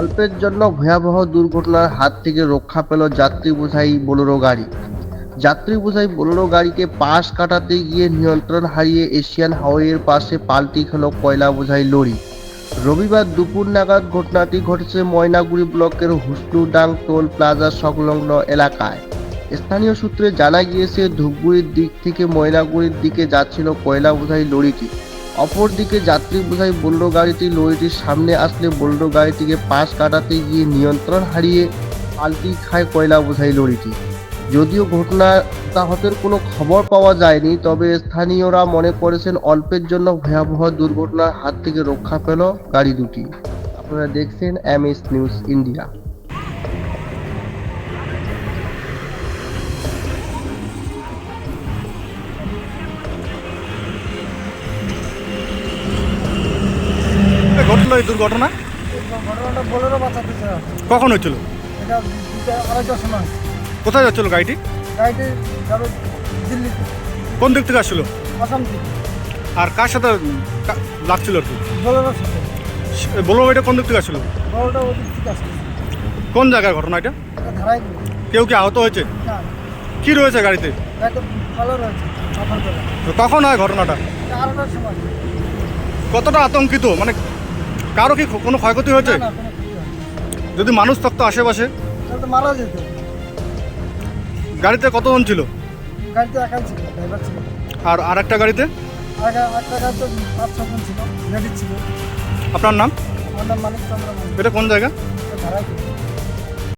অল্পের জন্য ভয়াবহ দুর্ঘটনার হাত থেকে রক্ষা পেল যাত্রী বোঝাই বোলেরো গাড়ি। যাত্রী বোঝাই বোলেরো গাড়িকে পাশ কাটাতে গিয়ে নিয়ন্ত্রণ হারিয়ে এশিয়ান হাইওয়ের পাশে পাল্টি খেল কয়লা বোঝাই লরি। রবিবার দুপুর নাগাদ ঘটনাটি ঘটেছে ময়নাগুড়ি ব্লকের হুসলুডাং টোল প্লাজা সংলগ্ন এলাকায়। স্থানীয় সূত্রে জানা গিয়েছে, ধূপগুড়ির দিক থেকে ময়নাগুড়ির দিকে যাচ্ছিল কয়লা বোঝাই লরিটি। অপরদিকে যাত্রী বোঝাই বোল্ডো গাড়িটি লরিটির সামনে আসলে বোল্ডো গাড়িটিকে পাশ কাটাতে গিয়ে নিয়ন্ত্রণ হারিয়ে পাল্টি খায় কয়লা বোঝাই লরিটি। যদিও ঘটনা হতাহতের কোনো খবর পাওয়া যায়নি, তবে স্থানীয়রা মনে করেছেন অল্পের জন্য ভয়াবহ দুর্ঘটনার হাত থেকে রক্ষা পেল গাড়ি দুটি। আপনারা দেখছেন এম নিউজ ইন্ডিয়া। ঘটলো এই দুর্ঘটনা? ঘটনাটা বোলেরো কখন হয়েছিল? এটা আড়াইটার সময়। কোথায় যাচ্ছিল গাড়িটি? গাড়িটি যাবে কোন দিক থেকে আসছিল? আসাম থেকে। আর কার সাথে কা- লাগছিল আর কি? বোলেরোর সাথে। বলব এটা কোন দিক থেকে আসছিল? বড়টা ওদিক থেকে আসছে কোন জায়গার ঘটনা এটা? এটা ধারাই দিল কেউ কি আহত হয়েছে? না। কি রয়েছে গাড়িতে? গাড়িটা ভালো রয়েছে সফর করে তো কখন হয় ঘটনাটা? এটা আড়াইটার সময়। কতটা আতঙ্কিত? মানে কারও কি কোনো ক্ষয়ক্ষতি হয়েছে? না না কোনো ক্ষতি হয়নি। যদি মানুষ থাকতো আশেপাশে? তাহলে তো মারা যেত। গাড়িতে কতজন ছিল? গাড়িতে একাই ছিল ড্রাইভার ছিল। আর আর একটা গাড়িতে? আগে একটা গাড়িতে পাঁচ ছজন ছিল লেডিস ছিল। আপনার নাম? আমার নাম মানিক চন্দ্র মানিক এটা কোন জায়গা?